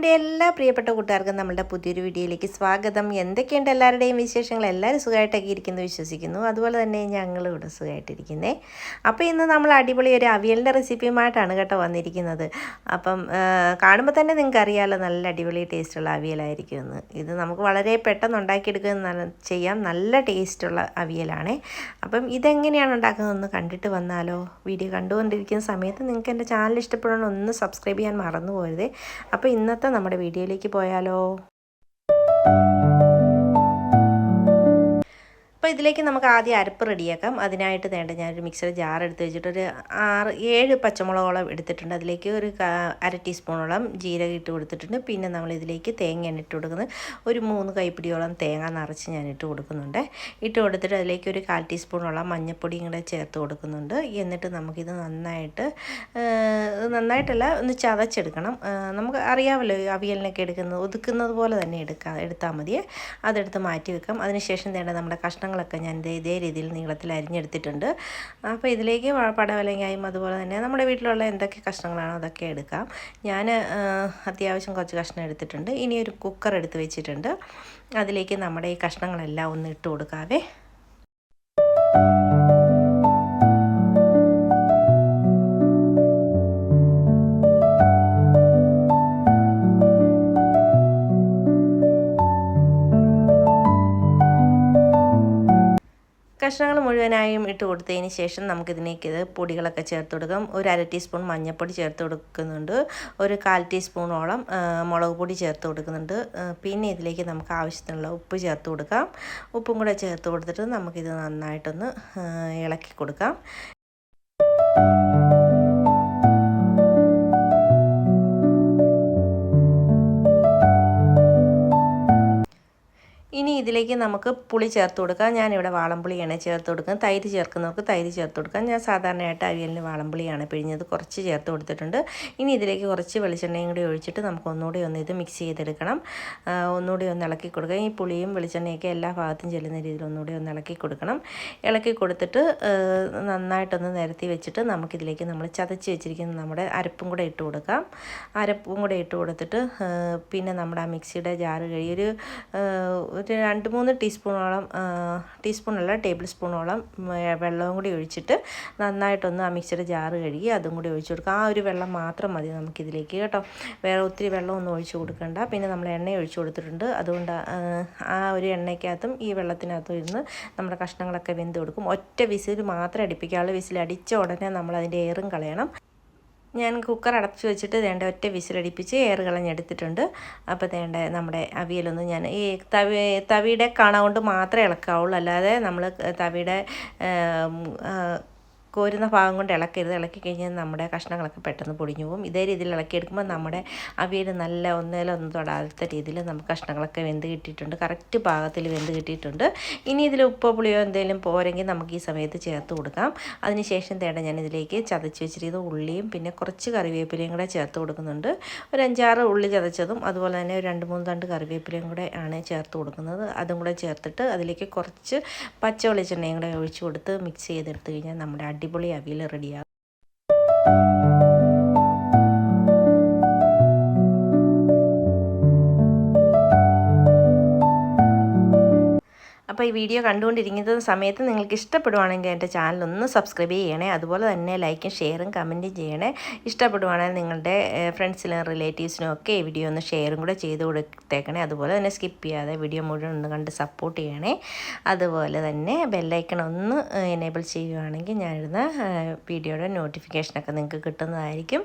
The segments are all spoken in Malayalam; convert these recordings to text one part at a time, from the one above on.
പ്രിയപ്പെട്ട കൂട്ടുകാർക്കും നമ്മളുടെ പുതിയൊരു വീഡിയോയിലേക്ക് സ്വാഗതം. എന്തൊക്കെയുണ്ട് എല്ലാവരുടെയും വിശേഷങ്ങൾ? എല്ലാവരും സുഖമായിട്ടൊക്കെ ഇരിക്കുന്നു വിശ്വസിക്കുന്നു. അതുപോലെ തന്നെ ഞങ്ങളും ഇവിടെ സുഖമായിട്ടിരിക്കുന്നേ. അപ്പോൾ ഇന്ന് നമ്മൾ അടിപൊളി ഒരു അവിയലിന്റെ റെസിപ്പിയുമായിട്ടാണ് കേട്ടോ വന്നിരിക്കുന്നത്. അപ്പം കാണുമ്പോൾ തന്നെ നിങ്ങൾക്ക് അറിയാമല്ലോ നല്ല അടിപൊളി ടേസ്റ്റുള്ള അവിയലായിരിക്കും എന്ന് ഇത് നമുക്ക് വളരെ പെട്ടെന്ന് ഉണ്ടാക്കിയെടുക്കുക ചെയ്യാം. നല്ല ടേസ്റ്റുള്ള അവിയലാണേ. അപ്പം ഇതെങ്ങനെയാണ് ഉണ്ടാക്കുന്നതെന്ന് കണ്ടിട്ട് വന്നാലോ? വീഡിയോ കണ്ടുകൊണ്ടിരിക്കുന്ന സമയത്ത് നിങ്ങൾക്ക് എന്റെ ചാനൽ ഇഷ്ടപ്പെടണമെന്ന് ഒന്ന് സബ്സ്ക്രൈബ് ചെയ്യാൻ മറന്നു പോരുതേ അപ്പോൾ ഇന്നത്തെ നമ്മുടെ വീഡിയോയിലേക്ക് പോയാലോ? അപ്പോൾ ഇതിലേക്ക് നമുക്ക് ആദ്യം അരപ്പ് റെഡിയാക്കാം. അതിനായിട്ട് വേണ്ട ഞാനൊരു മിക്സർ ജാർ എടുത്ത് വെച്ചിട്ട് ഒരു ആറ് ഏഴ് പച്ചമുളകോളം എടുത്തിട്ടുണ്ട്. അതിലേക്ക് ഒരു അര ടീസ്പൂണോളം ജീരകം ഇട്ട് കൊടുത്തിട്ടുണ്ട്. പിന്നെ നമ്മൾ ഇതിലേക്ക് തേങ്ങയാണ് ഇട്ട് കൊടുക്കുന്നത്. ഒരു മൂന്ന് കൈപ്പിടിയോളം തേങ്ങ നിറച്ച് ഞാൻ ഇട്ട് കൊടുക്കുന്നുണ്ട്. ഇട്ട് കൊടുത്തിട്ട് അതിലേക്ക് ഒരു കാൽ ടീസ്പൂണോളം മഞ്ഞൾപ്പൊടിയും കൂടെ ചേർത്ത് കൊടുക്കുന്നുണ്ട്. എന്നിട്ട് നമുക്കിത് നന്നായിട്ട് നന്നായിട്ടല്ല ഒന്ന് ചതച്ചെടുക്കണം. നമുക്ക് അറിയാമല്ലോ അവിയലിനൊക്കെ എടുക്കുന്നത് ഒതുക്കുന്നത് പോലെ തന്നെ എടുക്കാം എടുത്താൽ മതിയെ. അതെടുത്ത് മാറ്റി വെക്കാം അതിനുശേഷം വേണ്ട നമ്മുടെ കഷ്ണങ്ങളൊക്കെ ഞാൻ ഇതേ രീതിയിൽ നീളത്തിൽ അരിഞ്ഞെടുത്തിട്ടുണ്ട്. അപ്പോൾ ഇതിലേക്ക് പടവലങ്ങയും അതുപോലെ തന്നെ നമ്മുടെ വീട്ടിലുള്ള എന്തൊക്കെ കഷ്ണങ്ങളാണോ അതൊക്കെ എടുക്കാം. ഞാൻ അത്യാവശ്യം കുറച്ച് കഷ്ണം എടുത്തിട്ടുണ്ട്. ഇനി ഒരു കുക്കർ എടുത്ത് വെച്ചിട്ടുണ്ട്. അതിലേക്ക് നമ്മുടെ ഈ കഷ്ണങ്ങളെല്ലാം ഒന്ന് ഇട്ട് കൊടുക്കാവേ. കഷ്ണങ്ങൾ മുഴുവനായും ഇട്ട് കൊടുത്തതിന് ശേഷം നമുക്കിതിലേക്ക് ഇത് പൊടികളൊക്കെ ചേർത്ത് കൊടുക്കാം. ഒരു അര ടീസ്പൂൺ മഞ്ഞൾപ്പൊടി ചേർത്ത് കൊടുക്കുന്നുണ്ട്. ഒരു കാൽ ടീസ്പൂണോളം മുളക് പൊടി ചേർത്ത് കൊടുക്കുന്നുണ്ട്. പിന്നെ ഇതിലേക്ക് നമുക്ക് ആവശ്യത്തിനുള്ള ഉപ്പ് ചേർത്ത് കൊടുക്കാം. ഉപ്പും കൂടെ ചേർത്ത് കൊടുത്തിട്ട് നമുക്കിത് നന്നായിട്ടൊന്ന് ഇളക്കി കൊടുക്കാം. ഇതിലേക്ക് നമുക്ക് പുളി ചേർത്ത് കൊടുക്കാം. ഞാനിവിടെ വാളംപുളിയാണ് ചേർത്ത് കൊടുക്കുന്നത്. തൈര് ചേർക്കുന്നവർക്ക് തൈര് ചേർത്ത് കൊടുക്കാം. ഞാൻ സാധാരണയായിട്ട് അവിയലിന് വാളംപുളിയാണ് പിഴിഞ്ഞത്. കുറച്ച് ചേർത്ത് കൊടുത്തിട്ടുണ്ട്. ഇനി ഇതിലേക്ക് കുറച്ച് വെളിച്ചെണ്ണയും കൂടി ഒഴിച്ചിട്ട് നമുക്ക് ഒന്നുകൂടി ഒന്ന് ഇത് മിക്സ് ചെയ്തെടുക്കണം. ഒന്നുകൂടി ഒന്ന് ഇളക്കി കൊടുക്കുക ഈ പുളിയും വെളിച്ചെണ്ണയൊക്കെ എല്ലാ ഭാഗത്തും ചെല്ലുന്ന രീതിയിൽ ഒന്നുകൂടി ഒന്ന് ഇളക്കി കൊടുക്കണം. ഇളക്കി കൊടുത്തിട്ട് നന്നായിട്ടൊന്ന് നിരത്തി വെച്ചിട്ട് നമുക്കിതിലേക്ക് നമ്മൾ ചതച്ച് വെച്ചിരിക്കുന്ന നമ്മുടെ അരപ്പും കൂടെ ഇട്ട് കൊടുക്കാം. അരപ്പും കൂടെ ഇട്ട് കൊടുത്തിട്ട് പിന്നെ നമ്മുടെ ആ മിക്സിയുടെ ജാറ് കഴിയൊരു ഒരു ഒരു രണ്ട് മൂന്ന് ടീസ്പൂണോളം ടീസ്പൂണല്ല ടേബിൾ സ്പൂണോളം വെള്ളവും കൂടി ഒഴിച്ചിട്ട് നന്നായിട്ടൊന്ന് ആ മിക്സിയുടെ ജാറ് കഴുകി അതും കൂടി ഒഴിച്ചു കൊടുക്കുക. ആ ഒരു വെള്ളം മാത്രം മതി നമുക്കിതിലേക്ക് കേട്ടോ. വേറെ ഒത്തിരി വെള്ളമൊന്നും ഒഴിച്ചു കൊടുക്കണ്ട. പിന്നെ നമ്മൾ എണ്ണ ഒഴിച്ചു കൊടുത്തിട്ടുണ്ട്. അതുകൊണ്ട് ആ, ഒരു എണ്ണയ്ക്കകത്തും ഈ വെള്ളത്തിനകത്തും ഇരുന്ന് നമ്മുടെ കഷ്ണങ്ങളൊക്കെ വെന്ത് കൊടുക്കും. ഒറ്റ വിസിൽ മാത്രം അടിപ്പിക്കാനുള്ള വിസിൽ അടിച്ച ഉടനെ നമ്മൾ അതിന്റെ എയറും കളയണം. ഞാൻ കുക്കർ അടച്ചു വെച്ചിട്ട് വേണ്ട ഒറ്റ വിസിലടിപ്പിച്ച് എയർ കളഞ്ഞെടുത്തിട്ടുണ്ട് അപ്പോൾ വേണ്ട നമ്മുടെ അവിയലൊന്നും ഞാൻ ഈ തവി തവിയുടെ കണ കൊണ്ട് മാത്രമേ ഇളക്കാവുള്ളൂ. അല്ലാതെ നമ്മൾ തവിയുടെ കോരുന്ന ഭാഗം കൊണ്ട് ഇളക്കരുത്. ഇളക്കി കഴിഞ്ഞാൽ നമ്മുടെ കഷ്ണങ്ങളൊക്കെ പെട്ടെന്ന് പൊടിഞ്ഞു പോകും. ഇതേ രീതിയിൽ ഇളക്കിയെടുക്കുമ്പോൾ നമ്മുടെ അവിയൽ നല്ല ഒന്നേലൊന്നും തൊടാത്ത രീതിയിൽ നമുക്ക് കഷ്ണങ്ങളൊക്കെ വെന്ത് കിട്ടിയിട്ടുണ്ട്. കറക്റ്റ് പാകത്തിൽ വെന്ത് കിട്ടിയിട്ടുണ്ട്. ഇനി ഇതിൽ ഉപ്പോ പുളിയോ എന്തെങ്കിലും പോരെങ്കിൽ നമുക്ക് ഈ സമയത്ത് ചേർത്ത് കൊടുക്കാം. അതിനുശേഷം തേട ഞാൻ ഇതിലേക്ക് ചതച്ച് വെച്ചിരിക്കുന്ന ഉള്ളിയും പിന്നെ കുറച്ച് കറിവേപ്പിലയും കൂടെ ചേർത്ത് കൊടുക്കുന്നുണ്ട്. ഒരു അഞ്ചാറ് ഉള്ളി ചതച്ചതും അതുപോലെ തന്നെ ഒരു രണ്ട് മൂന്ന് തണ്ട് കറിവേപ്പിലയും കൂടെ ആണ് ചേർത്ത് കൊടുക്കുന്നത്. അതും കൂടെ ചേർത്തിട്ട് അതിലേക്ക് കുറച്ച് പച്ച വെളിച്ചെണ്ണയും കൂടെ ഒഴിച്ച് കൊടുത്ത് മിക്സ് ചെയ്തെടുത്ത് കഴിഞ്ഞാൽ നമ്മുടെ അടിപൊളി അവിയൽ റെഡിയാകും അപ്പോൾ ഈ വീഡിയോ കണ്ടുകൊണ്ടിരിക്കുന്ന സമയത്ത് നിങ്ങൾക്ക് ഇഷ്ടപ്പെടുവാണെങ്കിൽ എന്റെ ചാനൽ ഒന്ന് സബ്സ്ക്രൈബ് ചെയ്യണേ. അതുപോലെ തന്നെ ലൈക്കും ഷെയറും കമന്റും ചെയ്യണേ. ഇഷ്ടപ്പെടുവാണെങ്കിൽ നിങ്ങളുടെ ഫ്രണ്ട്സിനും റിലേറ്റീവ്സിനും ഒക്കെ ഈ വീഡിയോ ഒന്ന് ഷെയറും കൂടെ ചെയ്ത് കൊടുത്തേക്കണേ. അതുപോലെ തന്നെ സ്കിപ്പ് ചെയ്യാതെ വീഡിയോ മുഴുവൻ ഒന്ന് കണ്ട് സപ്പോർട്ട് ചെയ്യണേ. അതുപോലെ തന്നെ ബെല്ലൈക്കൺ ഒന്ന് എനേബിൾ ചെയ്യുകയാണെങ്കിൽ ഞാനിടുന്ന വീഡിയോയുടെ നോട്ടിഫിക്കേഷനൊക്കെ നിങ്ങൾക്ക് കിട്ടുന്നതായിരിക്കും.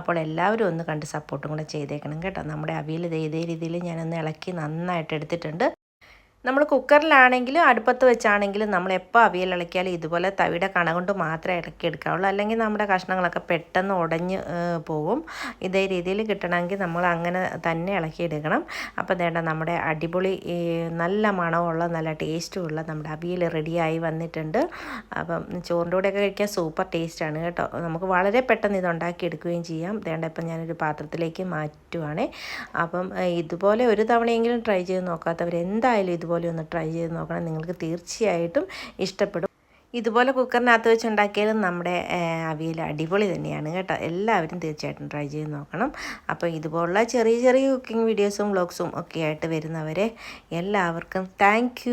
അപ്പോൾ എല്ലാവരും ഒന്ന് കണ്ട് സപ്പോർട്ടും കൂടെ ചെയ്തേക്കണം കേട്ടോ. നമ്മുടെ അവിയൽ ഇതേ രീതിയിൽ ഞാനൊന്ന് ഇളക്കി നന്നായിട്ട് എടുത്തിട്ടുണ്ട്. നമ്മൾ കുക്കറിലാണെങ്കിലും അടുപ്പത്ത് വെച്ചാണെങ്കിലും നമ്മൾ എപ്പോൾ അവിയൽ ഇളക്കിയാലും ഇതുപോലെ തവിയുടെ കണ കൊണ്ട് മാത്രമേ ഇളക്കി എടുക്കാവുള്ളൂ. അല്ലെങ്കിൽ നമ്മുടെ കഷ്ണങ്ങളൊക്കെ പെട്ടെന്ന് ഉടഞ്ഞ് പോവും. ഇതേ രീതിയിൽ കിട്ടണമെങ്കിൽ നമ്മൾ അങ്ങനെ തന്നെ ഇളക്കി എടുക്കണം. അപ്പോൾ വേണ്ട നമ്മുടെ അടിപൊളി നല്ല മണമുള്ള നല്ല ടേസ്റ്റുമുള്ള നമ്മുടെ അവിയൽ റെഡിയായി വന്നിട്ടുണ്ട്. അപ്പം ചോറിന്റെ കൂടെയൊക്കെ കഴിക്കാൻ സൂപ്പർ ടേസ്റ്റാണ് കേട്ടോ. നമുക്ക് വളരെ പെട്ടെന്ന് ഇത് ഉണ്ടാക്കിയെടുക്കുകയും ചെയ്യാം. വേണ്ട ഇപ്പം ഞാനൊരു പാത്രത്തിലേക്ക് മാറ്റുവാണേ. അപ്പം ഇതുപോലെ ഒരു തവണയെങ്കിലും ട്രൈ ചെയ്ത് നോക്കാത്തവർ എന്തായാലും ഇതുപോലെ ഒന്ന് ട്രൈ ചെയ്ത് നോക്കണം. നിങ്ങൾക്ക് തീർച്ചയായിട്ടും ഇഷ്ടപ്പെടും. ഇതുപോലെ കുക്കറിനകത്ത് വെച്ച് ഉണ്ടാക്കിയാലും നമ്മുടെ അവിയൽ അടിപൊളി തന്നെയാണ് കേട്ടോ. എല്ലാവരും തീർച്ചയായിട്ടും ട്രൈ ചെയ്ത് നോക്കണം. അപ്പോൾ ഇതുപോലുള്ള ചെറിയ ചെറിയ കുക്കിംഗ് വീഡിയോസും വ്ളോഗ്സും ഒക്കെ ആയിട്ട് വരുന്നവരെ എല്ലാവർക്കും താങ്ക്